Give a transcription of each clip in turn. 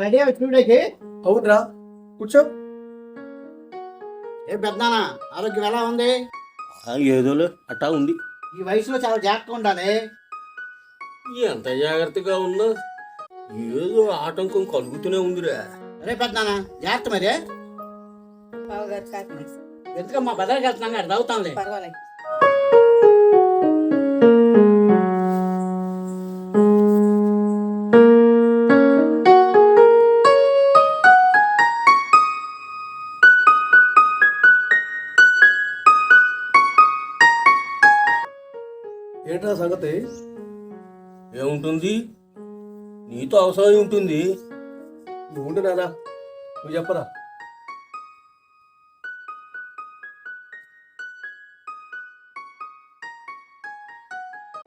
Ready అవి చూడేకి అవునరా. కూర్చో. ఏ పెద్దనా ఆరోగ్యం ఎలా ఉంది? ఏదోలే అట్టా ఉంది. ఈ వయసులో చాలా జాగ్రత్తగా ఉండాలి. ఎంత జాగ్రత్తగా ఉన్నా ఏదో ఆటంకం కలుగుతూనే ఉందిరా. అరే పెద్దనా జాగ్రత్త మరి. బావగారు కాకినాడ. ఎందుకు మా బదరికి వెళ్తున్నాం కదా చదువుతాంలే పర్వాలేదు. నీతో అవసరం ఉంటుంది? నువ్వు ఉండు నానా. నువ్వు చెప్పరా.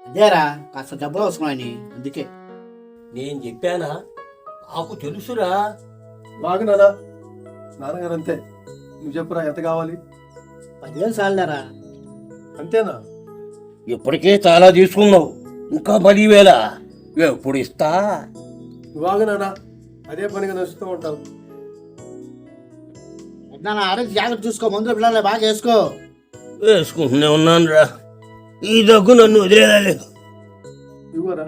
అదేరా కాస్త డబ్బులు అవసరమని అందుకే. నేను చెప్పానా? నాకు తెలుసురా. బాగు నానా. నాన్నగారు అంతే. నువ్వు చెప్పరా ఎంత కావాలి? పదివేలు చాలేరా అంతేనా? ఇప్పటికే చాలా తీసుకున్నావు. ఇంకా పదివేల? ఎప్పుడు ఇస్తా నువ్వు ఆగు నానా అదే పనిగా నడుస్తూ ఉంటావు పెద్దనా ఆరోగ్య జాగ్రత్త చూసుకో. మందులు పిల్లలు బాగా వేసుకో. వేసుకుంటూనే ఉన్నాను రా ఈ దగ్గు నన్ను వదిలేదాలేదు ఇవ్వరా?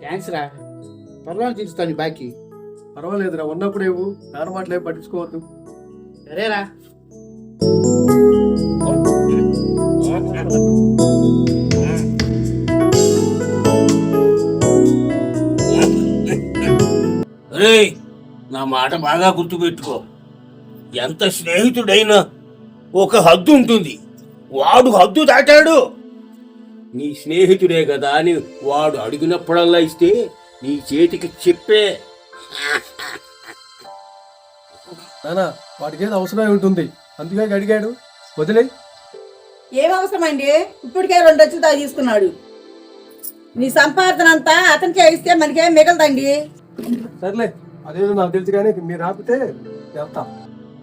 థ్యాంక్స్ రా. త్వరలో నీ బాకీ. పర్వాలేదురా నాన్న పట్టించుకోవద్దు. సరేరా. రే నా మాట బాగా గుర్తుపెట్టుకో. ఎంత స్నేహితుడైనా ఒక హద్దు ఉంటుంది. వాడు హద్దు దాటాడు. నీ స్నేహితుడే కదా అని వాడు అడిగినప్పుడల్లా ఇస్తే నీ చేతికి చెప్పే. నానా వాడికి ఏదో అవసరమై ఉంటుంది. అందుకే అడిగాడు. వదిలే. ఏం అవసరం అండి ఇప్పటికే రెండు వచ్చులు తాగి తీసుకున్నాడు. నీ సంపాదన అంతా అతనికే ఇస్తే మనకేం మిగలదండి? సర్లే అదేదో నాకు తెలుసు కానీ మీరు ఆపితే వెళ్తా.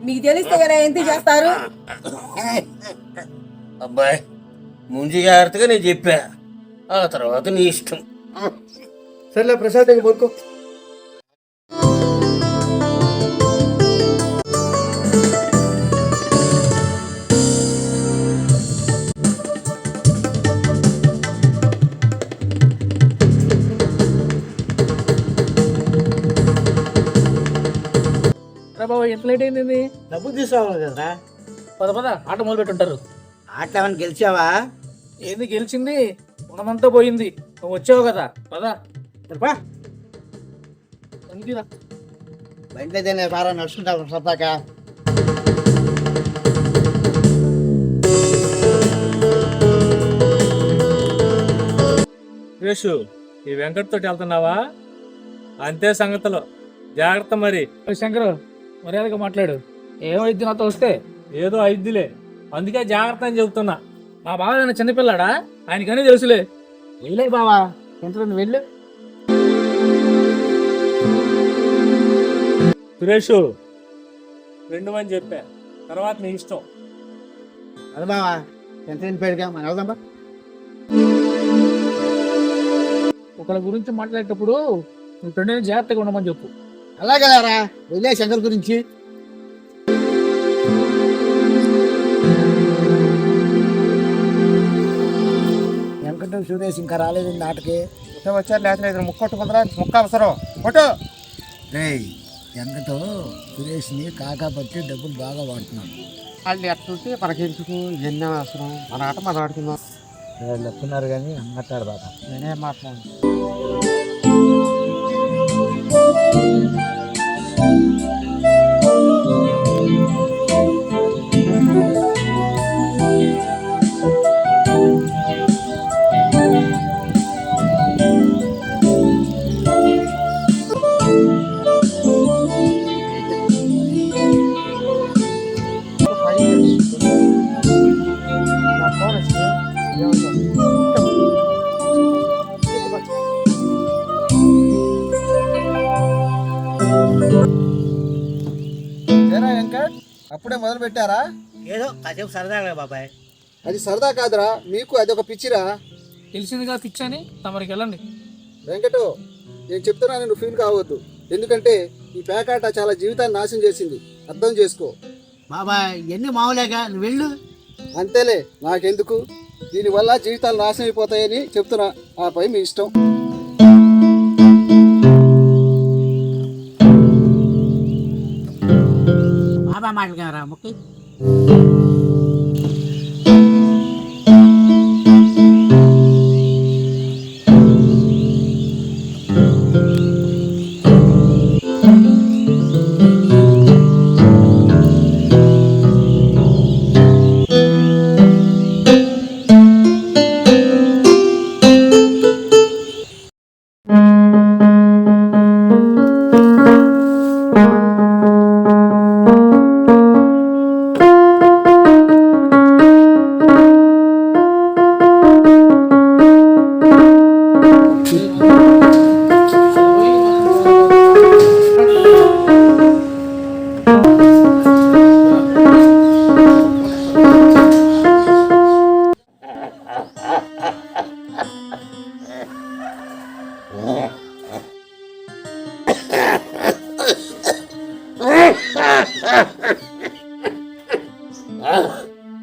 మీకు తెలిస్తే కదా ఎంత చేస్తారు? అబ్బాయి ముందు జాగ్రత్తగా నేను చెప్పా. ఆ తర్వాత నీ ఇష్టం. సర్లే ప్రశాంతంగా పడుకో. ఎంత లేట్ అయింది? డబ్బులు తీసుకోవాలి కదరా. పద పద ఆట మొదలు పెట్టుంటారు ఆటలు ఏమైనా గెలిచావా? ఏంది గెలిచింది? ఉన్నదంతా పోయింది. నువ్వు వచ్చావు కదా. పద. సరిపా అందుకేరా బండి అయితే బాగా నడుచుకుంటాను సరదాకా సురేష్ ఈ వెంకట్ తోటి వెళ్తున్నావా? అంతే సంగతులు. జాగ్రత్త మరి. శంకర్ మర్యాదగా మాట్లాడు. ఏమైంది నాతో వస్తే? ఏదో అయిద్దిలే. అందుకే జాగ్రత్త అని చెబుతున్నా. మా బావ ఏమైనా చిన్నపిల్లాడా? ఆయనకనే తెలుసులే. వెళ్ళే బావా. ఎంత నువ్వు వెళ్ళు? సురేష్ రెండు అని చెప్పా. తర్వాత నీ ఇష్టం. అది బావా. ఎంత పెరిగా? మనం వెళ్దాం బా ఒకళ్ళ గురించి మాట్లాడేటప్పుడు నీ ఫ్రెండ్ని జాగ్రత్తగా ఉండమని చెప్పు. అలాగే రా వెళ్ళే శంకర్ గురించి. వెంకట సురేష్ ఇంకా రాలేదు నాటకి. వచ్చారు లేకపోతే ముక్కొట్టుకుంటారా ముక్క అవసరం. కొట్టు. రేయ్ వెంకట సురేష్ని కాకా పట్టి డబ్బులు బాగా వాడుతున్నాడు. వాళ్ళు ఎట్టుంటే మనకెందుకు ఎన్నో అవసరం. మన ఆట మనం ఆడుకుందాం. చెప్తున్నారు కానీ బాగా. నేనేం మాట్లాడు Thank you. అప్పుడే మొదలు పెట్టారా ఏదో కాసేపు సరదాగా బాబాయ్. అది సరదా కాదురా మీకు అది ఒక పిచ్చిరా? తెలిసిందిగా పిచ్చని తమరికి వెళ్ళండి. వెంకటు నేను చెప్తున్నా నువ్వు ఫీల్ కావద్దు. ఎందుకంటే ఈ పేకాట చాలా జీవితాన్ని నాశనం చేసింది. అర్థం చేసుకో. బాబాయ్ ఎన్ని మామూలేగా నువ్వు వెళ్ళు. అంతేలే నాకెందుకు? దీనివల్ల జీవితాలు నాశనం అయిపోతాయని చెప్తున్నా. ఆ పై మీ ఇష్టం. apa main orang, oke?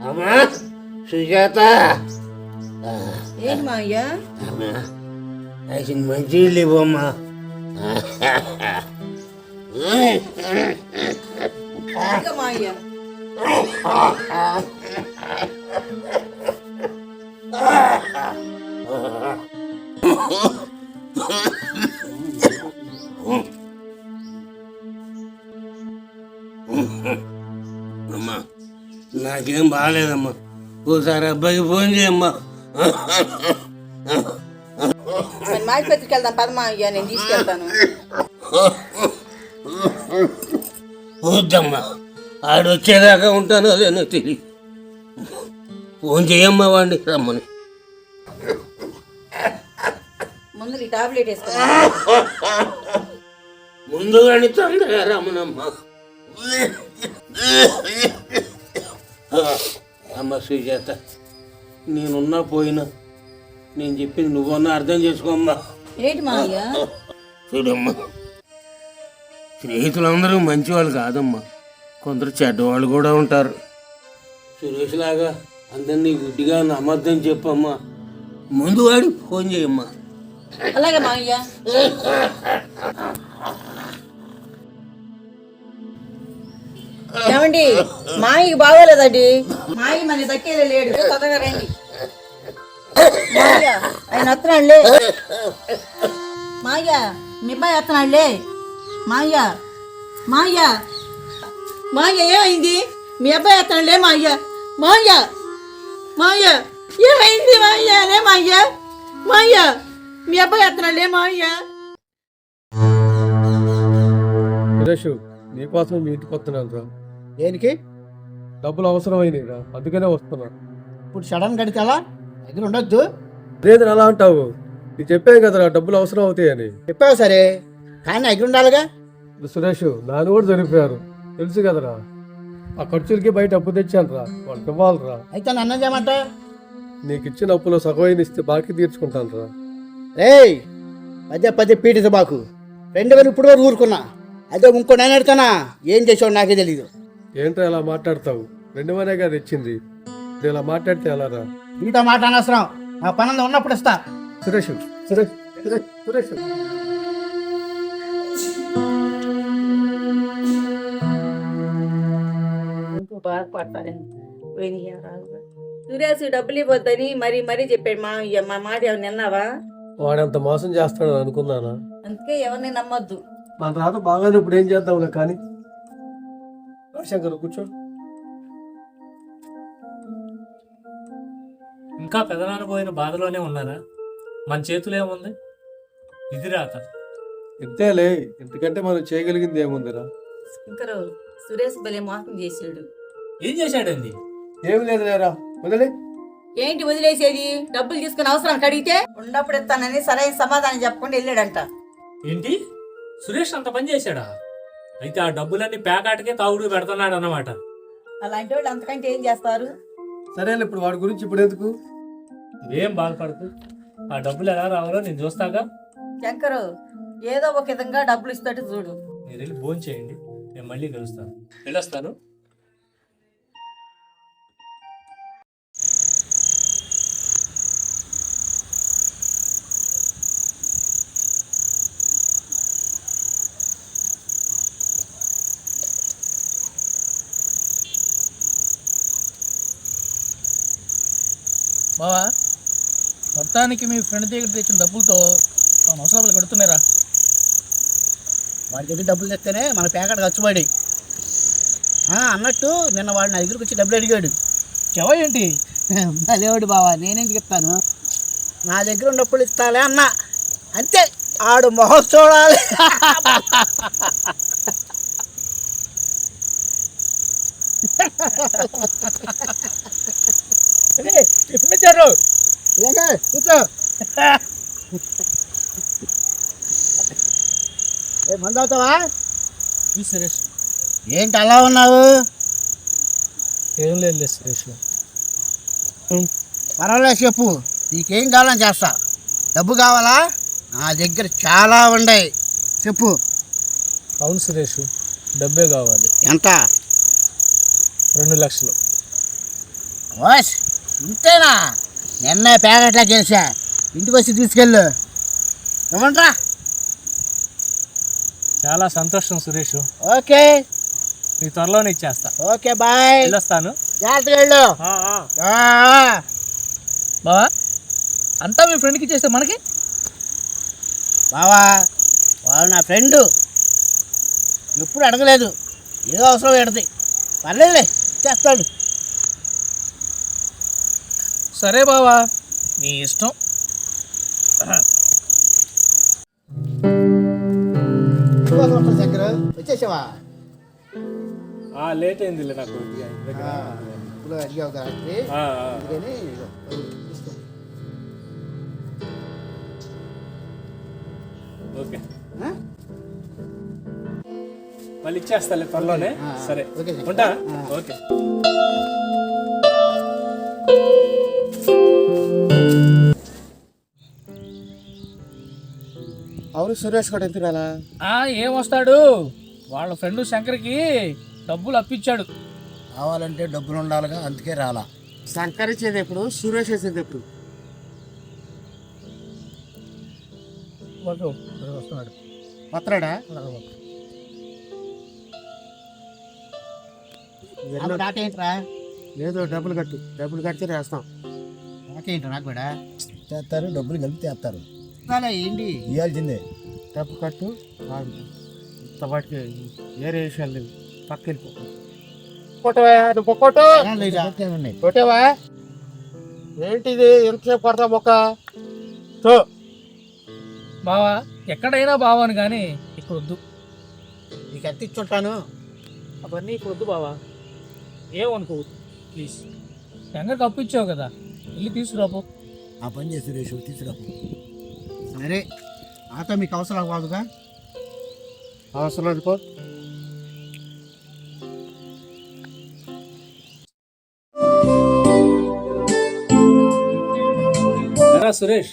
అమ్మా సుజాత ఏంటి మావయ్య అమ్మా అది మంచి ఇవ్వమ్మా ఇంకా మావయ్య అమ్మా నాకేం బాగాలేదమ్మా. ఓసారి అబ్బాయికి ఫోన్ చేయమ్మా. మరి మాడిపత్రికి వెళ్దాం పద మావయ్య నేను తీసుకెళ్తాను. వద్దమ్మా. ఆడు వచ్చేదాకా ఉంటానో లేనో తెలియదు ఫోన్ చేయమ్మా వాడిని రమ్మని. ముందు ఈ టాబ్లెట్ వేసుకో. ముందుగాని తొందరగా రమ్మనమ్మా. అమ్మ సుజాత నేనున్నా పోయినా. నేను చెప్పింది నువ్వన్నా అర్థం చేసుకోమ్మా ఏంటి మావయ్య? చూడమ్మా స్నేహితులందరూ మంచివాళ్ళు కాదమ్మా. కొందరు చెడ్డవాళ్ళు కూడా ఉంటారు. సురేష్ లాగా అందరినీ గుడ్డిగా నమ్మద్దని చెప్పమ్మా. ముందు వాడికి ఫోన్ చేయమ్మా. అలాగే మావయ్య. ఏమండి? మాయకి బాగోలేదండి. మాయ మన దక్కేదే లేడు. తొందరగా రండి. ఆయన వస్తున్నాడులే. మాయ మీ అబ్బాయి వస్తున్నాడులే. మాయ మాయ. మాయ ఏమైంది? మీ అబ్బాయి వస్తున్నాడులే మాయ. మాయ మాయ. ఏమైంది మాయ్య లే మాయ. మాయ్య మీ అబ్బాయి వస్తున్నాడులే మాయ. సురేష్ నీకోసం మీ ఇంటికి వస్తున్నాను రా. దేనికి? డబ్బులు అవసరమైనవి రా అందుకనే వస్తున్నా. ఇప్పుడు సడన్ గడితే ఎలా దగ్గర ఉండొద్దు. లేదు అలా అంటావు. నీకు చెప్పాను కదరా డబ్బులు అవసరం అవుతాయని. చెప్పావు సరే కానీ దగ్గర ఉండాలిగా? సురేష్ నాన్న కూడా చనిపోయారు. తెలుసు కదరా. ఆ ఖర్చులకి బయట అప్పు తెచ్చాను రా వాళ్ళకి ఇవ్వాలిరా. అయితే నన్ను చేయమంట నీకు ఇచ్చిన అప్పులో సగమైన ఇస్తే బాకీ తీర్చుకుంటాను రా. రేయ్ పదే పదే పీడిత బాకు. రెండు వేలు ఇప్పుడు ఊరుకున్నా. అదే ఇంకో నేను అడుగుతానా? ఏం చేసావు నాకే తెలీదు. ఏంట్రా ఇలా మాట్లాడతావు? రెండు మనే కదా ఇచ్చింది. ఇప్పుడు ఇలా మాట్లాడితే ఎలా రా? నీతో మాట అనవసరం నా పనంలో ఉన్నప్పుడు ఇస్తా. సురేష్ సురేష్ సురేష్ సురేష్. బాధపడతారని సురేష్ డబ్బులు ఇవ్వద్దని మరీ మరీ చెప్పాడు మా మా మాట ఎవరు నిన్నావా వాడంత మోసం చేస్తాడని అనుకున్నానా? అందుకే ఎవరిని నమ్మొద్దు. మన రాత బాగానే ఇప్పుడు ఏం చేద్దాంలే కానీ శంకర్ కూర్చో ఇంకా పెదనాన్న పోయిన బాధలోనే ఉన్నారా? మన చేతులు ఏముంది? ఇది రాత ఇంతేలే ఇంతకంటే మనం చేయగలిగింది ఏముందిరా? శంకరు సురేష్ భలే మోసం చేసాడు ఏం చేశాడండి? ఏం లేదు లేరా వదిలే. ఏంటి వదిలేసేది? డబ్బులు తీసుకుని అవసరానికి అడిగితే ఉన్నప్పుడు ఇస్తానని సరైన సమాధానం చెప్పకుండా వెళ్ళాడంట. ఏంటి? సురేష్ అంత పని చేశాడా? అయితే ఆ డబ్బులన్నీ పేకాటకే తాగుడు పెడుతున్నాడు అన్నమాట. అలాంటి వాళ్ళు అంతకంటే ఏం చేస్తారు? సరేలే ఇప్పుడు వాడి గురించి ఇప్పుడు ఎందుకు? ఏం బాధపడకు. ఆ డబ్బులు ఎలా రావాలో నేను చూస్తాగా. శంకరు ఏదో ఒక విధంగా డబ్బులు ఇస్తాడు చూడు. మీరు వెళ్ళి భోజనం చేయండి నేను మళ్ళీ కలుస్తాను. వెళ్ళొస్తాను. బావా మొత్తానికి మీ ఫ్రెండ్ దగ్గర తెచ్చిన డబ్బులతో మన అవసరాలు కడుతున్నారా వాడి దగ్గర డబ్బులు తెస్తేనే మన ప్యాకెట్ ఖర్చుపడి అన్నట్టు నిన్న వాడు నా దగ్గరికి వచ్చి డబ్బులు అడిగాడు. చెవ ఏంటి? లేవాడు బావా నేనేం చెప్తాను? నా దగ్గర ఉన్నప్పుడు ఇస్తాలే అన్న. అంతే ఆడు మొహం చూడాలి. ఇప్పించారు ఏంగా కూర్చో. ఏ మందు అవుతావా సురేష్. ఏంటి అలా ఉన్నావు? ఏం లేదు సురేష్. పర్వాలేదు చెప్పు. నీకేం కావాలని చేస్తా. డబ్బు కావాలా? నా దగ్గర చాలా ఉన్నాయి. చెప్పు. అవును సురేష్ డబ్బే కావాలి. ఎంత? రెండు లక్షలు. ఓస్ ఇంతేనా? నిన్న ప్యాకెట్లా గెలిచా. ఇంటికి వచ్చి తీసుకెళ్ళు. ఇవ్వండిరా చాలా సంతోషం సురేష్. ఓకే. నీ త్వరలోనే ఇచ్చేస్తా. Okay bye. వెళ్ళొస్తాను. జాగ్రత్తగా వెళ్ళు. ఆ, ఆ. ఆ. బావా అంతా మీ ఫ్రెండ్కి ఇచ్చేస్తే మనకి? బావా వాడు నా ఫ్రెండు. ఎప్పుడు అడగలేదు. ఏదో అవసరం పెడతాయి పర్లేదులే చేస్తాడు. సరే బావా నీ ఇష్టం దగ్గర వచ్చేసావా లేట్ అయిందిలే నాకు. ఇప్పుడు అడిగావు కాబట్టి. అందుకని. ఓకే? మళ్ళీ ఇచ్చేస్తాలే త్వరలోనే సరే. ఉంటా. ఓకే అవును సురేష్ కూడా ఆ ఏం వస్తాడు వాళ్ళ ఫ్రెండ్ శంకర్కి డబ్బులు అప్పించాడు కావాలంటే డబ్బులు ఉండాలిగా అందుకే రాలా. సంకరించేది ఎప్పుడు? సురేష్ వేసేది ఎప్పుడు? వాడు వస్తున్నాడు. వస్తున్నాడా? ఏంట్రా లేదు డబ్బులు కట్టు డబ్బులు కడితే వేస్తాం ఏంటి నాకు కూడా? చేస్తారు డబ్బులు కలిపి చేస్తారు. ఏంటి? ఇవ్వాల్సిందే డబ్బు కట్టు వాటికి వేరే విషయాలు లేవు. పక్క వెళ్ళిపో కొట్టవా నువ్వు కొట్టు కొట్టేవా ఏంటిది ఎంతసేపు కొడతా మొక్క? సో బావా ఎక్కడైనా బావాను కానీ ఇక్కడ వద్దు. నీకు ఎంత ఇచ్చుంటాను? అవన్నీ ఇక్కడ వద్దు బావా. ఏమనుకోవద్దు ప్లీజ్ శంకర్కి అప్పించావు కదా వెళ్ళి తీసుకురాపో. ఆ పని చేసి సురేష్ తీసుకురా సరే. నాతో మీకు అవసరం కాదుగా అవసరం అనుకో ఎరా సురేష్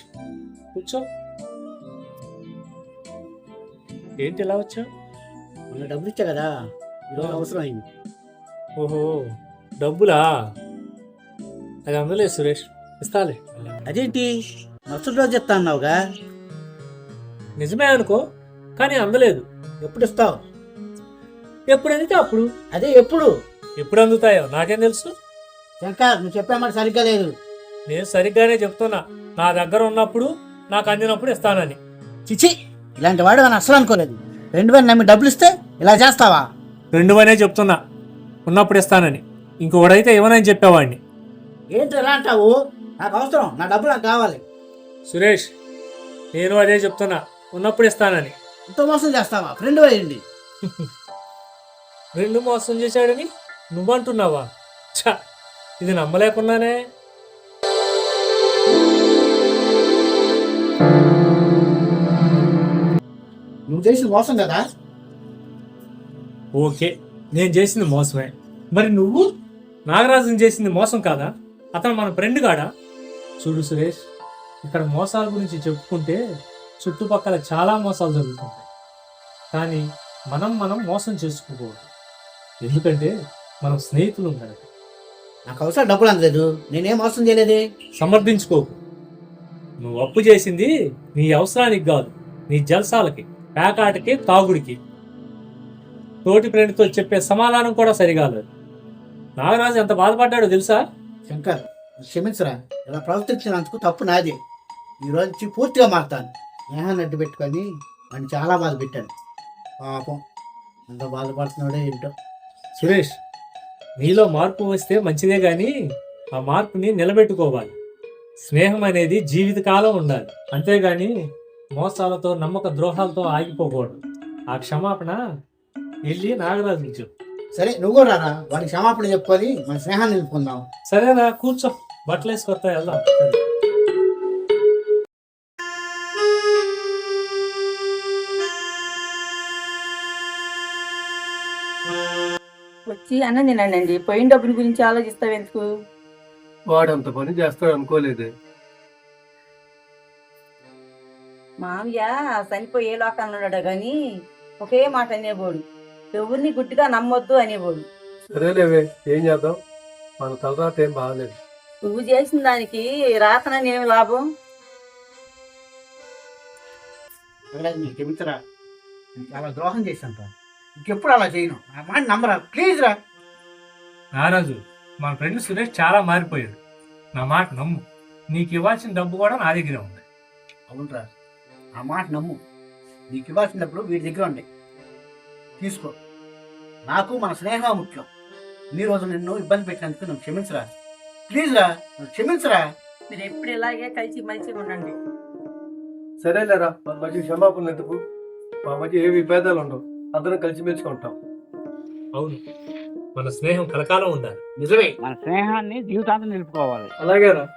కూర్చో. ఏంటి ఇలా వచ్చా మొన్న డబ్బులు ఇచ్చా కదా ఈరోజు అవసరం అయింది. ఓహో డబ్బులా? అది అందలేదు సురేష్ ఇస్తాలే. అదేంటి? మరుసటి రోజు చెప్తా అన్నావుగా? నిజమే అనుకో కానీ అందలేదు. ఎప్పుడు ఇస్తావు ఎప్పుడు అందితే అప్పుడు? అదే ఎప్పుడు? ఎప్పుడు అందుతాయో నాకేం తెలుసు? శంకర్ నువ్వు చెప్పే మాట సరిగ్గా లేదు. నేను సరిగ్గానే చెప్తున్నా. నా దగ్గర ఉన్నప్పుడు నాకు అందినప్పుడు ఇస్తానని. చిచి ఇలాంటి వాడు అని అసలు అనుకోలేదు. రెండు వేలు నమ్మి డబ్బులు ఇస్తే ఇలా చేస్తావా? రెండు అనే చెప్తున్నా. ఉన్నప్పుడు ఇస్తానని. ఇంకొకడైతే ఇవ్వనని చెప్పేవాడిని. ఏంటి ఇలా అంటావు? నాకు అవసరం. నా డబ్బులు నాకు కావాలి. సురేష్ నేను అదే చెప్తున్నా. ఉన్నప్పుడు ఇస్తానని. ఇంత మోసం చేస్తావా? ఫ్రెండ్ అయ్యండి. రెండు మోసం చేశాడని నువ్వంటున్నావా? ఛ ఇది నమ్మలేకున్నానే. నువ్వు చేసిన మోసం కదా? ఓకే నేను చేసింది మోసమే. మరి నువ్వు? నాగరాజుని చేసింది మోసం కాదా? అతను మన ఫ్రెండ్ కాడా? చూడు సురేష్ ఇక్కడ మోసాల గురించి చెప్పుకుంటే చుట్టుపక్కల చాలా మోసాలు జరుగుతుంటాయి. కానీ మనం మనం మోసం చేసుకోకూడదు. ఎందుకంటే మనం స్నేహితులు కనుక. నాకు అవసరం డబ్బులు అందలేదు. నేనేం అవసరం చేయలేదే? సమర్థించుకోకు నువ్వు అప్పు చేసింది నీ అవసరానికి కాదు. నీ జల్సాలకి పేకాటకి తాగుడికి. తోటి ఫ్రెండ్తో చెప్పే సమాధానం కూడా సరికాలేదు నాగరాజు ఎంత బాధపడ్డాడో తెలుసా? శంకర్ క్షమించరా. ఇలా ప్రవర్తించినందుకు తప్పు నాది. ఈ రోజు పూర్తిగా మారుతాను. స్నేహాన్ని అడ్డు పెట్టుకొని వాడిని చాలా బాధ పెట్టాను. పాపం ఎంత బాధపడుతున్నాడో ఏంటో. సురేష్ నీలో మార్పు వస్తే మంచిదే కానీ ఆ మార్పుని నిలబెట్టుకోవాలి. స్నేహం అనేది జీవితకాలం ఉండాలి. అంతేగాని మోసాలతో నమ్మక ద్రోహాలతో ఆగిపోకూడదు. ఆ క్షమాపణ వెళ్ళి నాగరాజు చెప్పు సరే నువ్వు రారా? వాడికి క్షమాపణ చెప్పుకొని మన స్నేహాన్ని నిలుపుకుందాం. సరేనా కూర్చో. బట్టలు వేసుకొస్తా వెళ్దాం. వచ్చి అన్నం తినండి పోయిన డబ్బుల గురించి ఆలోచిస్తావు ఎందుకు? వాడు అంత పని చేస్తాడు అనుకోలేదే. మామయ్య చనిపోయి ఏ లోకంలో ఉన్నాడు కానీ ఒకే మాట అనేబోడు ఎవరిని గుడ్డిగా నమ్మొద్దు అనేబోడు సరేలేవే ఏం చేద్దాం? మన తలరాత ఏం బాగాలేదు. నువ్వు చేసిన దానికి రాతనని ఏమి లాభం? నాగరాజు నీకు క్షమించరా నేను చాలా ద్రోహం చేశాను ఇంకెప్పుడు అలా చేయను. నా మాట నమ్మరా? ప్లీజ్ రా. నారాజు మా ఫ్రెండ్ సురేష్ చాలా మారిపోయాడు. నా మాట నమ్ము. నీకు ఇవ్వాల్సిన డబ్బు కూడా నా దగ్గరే ఉంది. అవునరా ఆ మాట నమ్ము. నీకు ఇవ్వాల్సినప్పుడు వీడి దగ్గర ఉండే. తీసుకో. నాకు మన స్నేహం ముఖ్యం. ఈ రోజు నిన్ను ఇబ్బంది పెట్టినందుకు నువ్వు క్షమించరా? ప్లీజ్ రా. నువ్వు క్షమించరా? మీరు ఎప్పుడు ఇలాగే కలిసి మంచిగా ఉండండి. సరేలేరా. మన మధ్య క్షమాపణలు ఎందుకు? మా మధ్య ఏ విభేదాలు ఉండవు. అందరం కలిసిమెలిసి ఉంటాం. అవును. మన స్నేహం కలకాలం ఉండాలి. నిజమే. మన స్నేహాన్ని జీవితాంతం నిలుపుకోవాలి. అలాగేరా